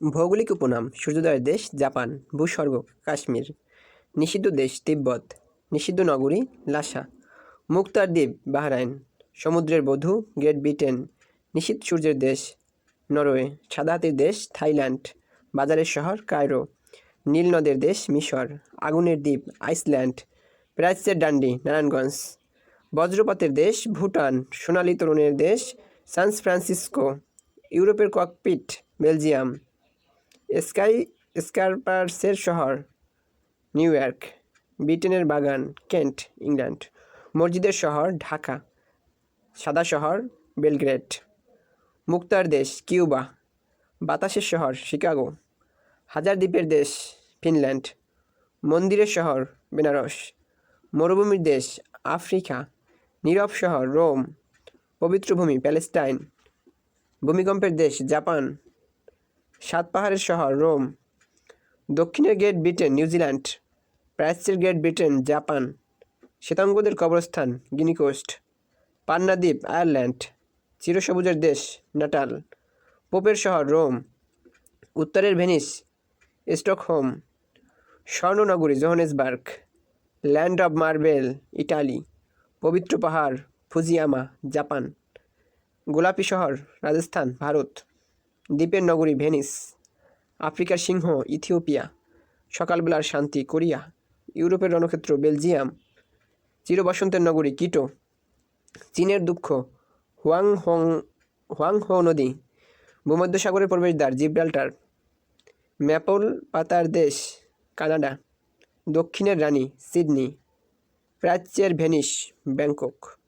ভৌগোলিক উপনাম সূর্যোদয়ের দেশ জাপান, ভূস্বর্গ, কাশ্মীর। নিষিদ্ধ দেশ তিব্বত, নিষিদ্ধ নগরী লাসা, মুক্তার দ্বীপ বাহরাইন, সমুদ্রের বধূ গ্রেট ব্রিটেন, নিষিদ্ধ সূর্যের দেশ নরওয়ে সাদাহাতির দেশ থাইল্যান্ড, বাজারের শহর কায়রো, নীল নদের দেশ মিশর, আগুনের দ্বীপ আইসল্যান্ড, প্রাচ্যের ডান্ডি নারায়ণগঞ্জ, বজ্রপাতের দেশ ভুটান, সোনালী তরুণের দেশ সান ফ্রান্সিসকো, ইউরোপের ককপিট বেলজিয়াম। স্কাই স্কারপার্সের শহর, নিউ ইয়র্ক, ব্রিটেনের বাগান, কেন্ট, ইংল্যান্ড। মসজিদের শহর, ঢাকা। সাদা শহর, বেলগ্রেড। মুক্তার দেশ, কিউবা। বাতাসের শহর, শিকাগো। হাজার দ্বীপের দেশ, ফিনল্যান্ড। মন্দিরের শহর, বেনারস। মরুভূমির দেশ, আফ্রিকা। নীরব শহর, রোম। পবিত্র ভূমি, প্যালেস্টাইন। ভূমিকম্পের দেশ, জাপান। সাত পাহাড়ের শহর, রোম। দক্ষিণের গেট ব্রিটেন নিউজিল্যান্ড প্রাচ্যের গেট ব্রিটেন, জাপান। শ্বেতাঙ্গদের কবরস্থান, গিনি কোস্ট। পান্না দ্বীপ, আয়ারল্যান্ড। চিরসবুজের দেশ, নাটাল। পোপের শহর, রোম। উত্তরের Venice, Stockholm. স্বর্ণনগরী, Johannesburg. Land of marble, Italy. পবিত্র পাহাড়, ফুজিয়ামা, জাপান। গোলাপি শহর, রাজস্থান, ভারত। দ্বীপের নগরী ভেনিস, আফ্রিকার সিংহ, ইথিওপিয়া সকালবেলার শান্তি, কোরিয়া, ইউরোপের রণক্ষেত্র, বেলজিয়াম, চিরবসন্তের নগরী, কিটো, চীনের দুঃখ হুয়াং হং হুয়াং হো নদী, ভূমধ্যসাগরের প্রবেশদ্বার, জিব্রাল্টার, ম্যাপল পাতার দেশ, কানাডা, দক্ষিণের রানী, সিডনি, প্রাচ্যের ভেনিস, ব্যাংকক।